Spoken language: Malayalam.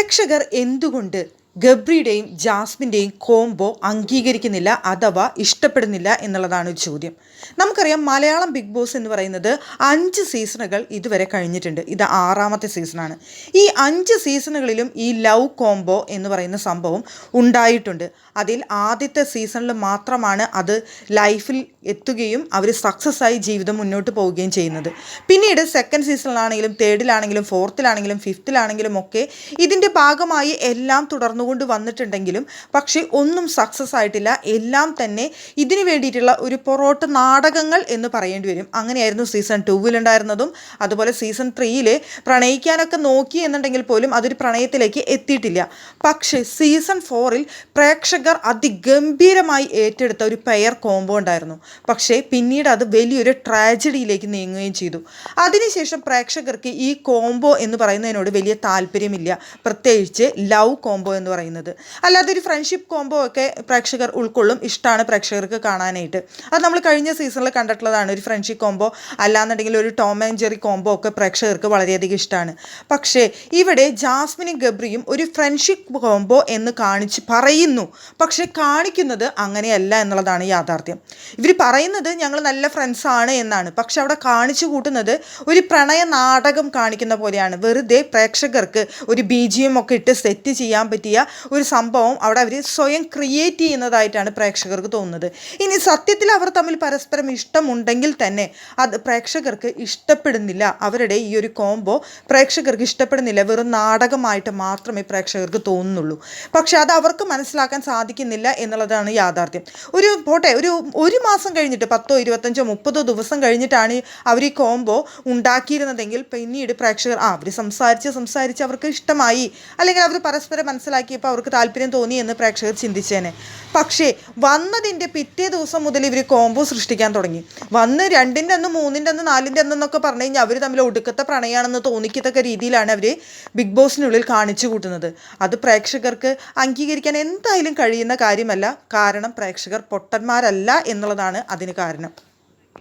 പ്രേക്ഷകർ എന്തുകൊണ്ട് ഗബ്രിയുടെയും ജാസ്മിന്റെയും കോംബോ അംഗീകരിക്കുന്നില്ല അഥവാ ഇഷ്ടപ്പെടുന്നില്ല എന്നുള്ളതാണ് ചോദ്യം. നമുക്കറിയാം മലയാളം ബിഗ് ബോസ് എന്ന് പറയുന്നത് അഞ്ച് സീസണുകൾ ഇതുവരെ കഴിഞ്ഞിട്ടുണ്ട്. ഇത് ആറാമത്തെ സീസണാണ്. ഈ അഞ്ച് സീസണുകളിലും ഈ ലവ് കോംബോ എന്ന് പറയുന്ന സംഭവം ഉണ്ടായിട്ടുണ്ട്. അതിൽ ആദ്യത്തെ സീസണിൽ മാത്രമാണ് അത് ലൈഫിൽ എത്തുകയും അവർ സക്സസ് ആയി ജീവിതം മുന്നോട്ട് പോവുകയും ചെയ്യുന്നത്. പിന്നീട് സെക്കൻഡ് സീസണിലാണെങ്കിലും തേർഡിലാണെങ്കിലും ഫോർത്തിലാണെങ്കിലും ഫിഫ്ത്തിലാണെങ്കിലും ഒക്കെ ഇതിന്റെ ഭാഗമായി എല്ലാം തുടർന്നുകൊണ്ട് വന്നിട്ടുണ്ടെങ്കിലും പക്ഷേ ഒന്നും സക്സസ് ആയിട്ടില്ല. എല്ലാം തന്നെ ഇതിനു വേണ്ടിയിട്ടുള്ള ഒരു പൊറോട്ട് നാടകങ്ങൾ എന്ന് പറയേണ്ടി വരും. അങ്ങനെയായിരുന്നു സീസൺ ടൂവിലുണ്ടായിരുന്നതും അതുപോലെ സീസൺ ത്രീയിൽ പ്രണയിക്കാനൊക്കെ നോക്കി എന്നുണ്ടെങ്കിൽ പോലും അതൊരു പ്രണയത്തിലേക്ക് എത്തിയിട്ടില്ല. പക്ഷേ സീസൺ ഫോറിൽ പ്രേക്ഷകർ അതിഗംഭീരമായി ഏറ്റെടുത്ത ഒരു പെയർ കോംബോ ഉണ്ടായിരുന്നു. പക്ഷേ പിന്നീട് അത് വലിയൊരു ട്രാജഡിയിലേക്ക് നീങ്ങുകയും ചെയ്തു. അതിനുശേഷം പ്രേക്ഷകർക്ക് ഈ കോംബോ എന്ന് പറയുന്നതിനോട് വലിയ താല്പര്യമില്ല. പ്രത്യേകിച്ച് ലവ് കോംബോ എന്ന് പറയുന്നത്. അല്ലാതെ ഒരു ഫ്രണ്ട്ഷിപ്പ് കോംബോ ഒക്കെ പ്രേക്ഷകർ ഉൾക്കൊള്ളും ഇഷ്ടമാണ് പ്രേക്ഷകർക്ക് കാണാനായിട്ട്. അത് നമ്മൾ കഴിഞ്ഞ സീസണിൽ കണ്ടിട്ടുള്ളതാണ്. ഒരു ഫ്രണ്ട്ഷിപ്പ് കോംബോ അല്ലാന്നുണ്ടെങ്കിൽ ഒരു ടോം ആൻഡ് ജെറി കോംബോ ഒക്കെ പ്രേക്ഷകർക്ക് വളരെയധികം ഇഷ്ടമാണ് പക്ഷേ ഇവിടെ ജാസ്മിനും ഗബ്രിയും ഒരു ഫ്രണ്ട്ഷിപ്പ് കോംബോ എന്ന് കാണിച്ച് പറയുന്നു. പക്ഷേ കാണിക്കുന്നത് അങ്ങനെയല്ല എന്നുള്ളതാണ് യാഥാർത്ഥ്യം. ഇവർ പറയുന്നത് ഞങ്ങൾ നല്ല ഫ്രണ്ട്സാണ് എന്നാണ്. പക്ഷെ അവിടെ കാണിച്ചു കൂട്ടുന്നത് ഒരു പ്രണയ നാടകം കാണിക്കുന്ന പോലെയാണ്. വെറുതെ പ്രേക്ഷകർക്ക് ഒരു ബി ജി എം ഒക്കെ ഇട്ട് സെറ്റ് ചെയ്യാൻ പറ്റിയ ഒരു സംഭവം അവിടെ അവർ സ്വയം ക്രിയേറ്റ് ചെയ്യുന്നതായിട്ടാണ് പ്രേക്ഷകർക്ക് തോന്നുന്നത്. ഇനി സത്യത്തിൽ അവർ തമ്മിൽ പരസ്പരം ഇഷ്ടമുണ്ടെങ്കിൽ തന്നെ അത് പ്രേക്ഷകർക്ക് ഇഷ്ടപ്പെടുന്നില്ല. അവരുടെ ഈ ഒരു കോംബോ പ്രേക്ഷകർക്ക് ഇഷ്ടപ്പെടുന്നില്ല. വെറും നാടകമായിട്ട് മാത്രമേ പ്രേക്ഷകർക്ക് തോന്നുന്നുള്ളൂ. പക്ഷേ അത് അവർക്ക് മനസ്സിലാക്കാൻ സാധിക്കുന്നില്ല എന്നുള്ളതാണ് യാഥാർത്ഥ്യം. ഒരു പോട്ടെ ഒരു ഒരു മാസം കഴിഞ്ഞിട്ട് പത്തോ ഇരുപത്തഞ്ചോ മുപ്പതോ ദിവസം കഴിഞ്ഞിട്ടാണ് അവർ ഈ കോംബോ ഉണ്ടാക്കിയിരുന്നതെങ്കിൽ പിന്നീട് പ്രേക്ഷകർ ആ അവർ സംസാരിച്ച് സംസാരിച്ച് അവർക്ക് ഇഷ്ടമായി. അല്ലെങ്കിൽ അവർ പരസ്പരം മനസ്സിലാക്കിയപ്പോൾ അവർക്ക് താല്പര്യം തോന്നി എന്ന് പ്രേക്ഷകർ ചിന്തിച്ചേനെ. പക്ഷേ വന്നതിന്റെ പിറ്റേ ദിവസം മുതൽ ഇവർ കോമ്പോ സൃഷ്ടിക്കാൻ തുടങ്ങി. വന്ന് രണ്ടിന്റെ അന്ന് മൂന്നിന്റെ അന്ന് നാലിന്റെ അന്ന് എന്നൊക്കെ പറഞ്ഞു കഴിഞ്ഞാൽ അവർ തമ്മിൽ ഒടുക്കത്തെ പ്രണയമാണെന്ന് തോന്നിക്കത്തക്ക രീതിയിലാണ് അവർ ബിഗ് ബോസിനുള്ളിൽ കാണിച്ചു കൂട്ടുന്നത്. അത് പ്രേക്ഷകർക്ക് അംഗീകരിക്കാൻ എന്തായാലും കഴിയുന്ന കാര്യമല്ല. കാരണം പ്രേക്ഷകർ പൊട്ടന്മാരല്ല എന്നുള്ളതാണ് അതിന് കാരണം.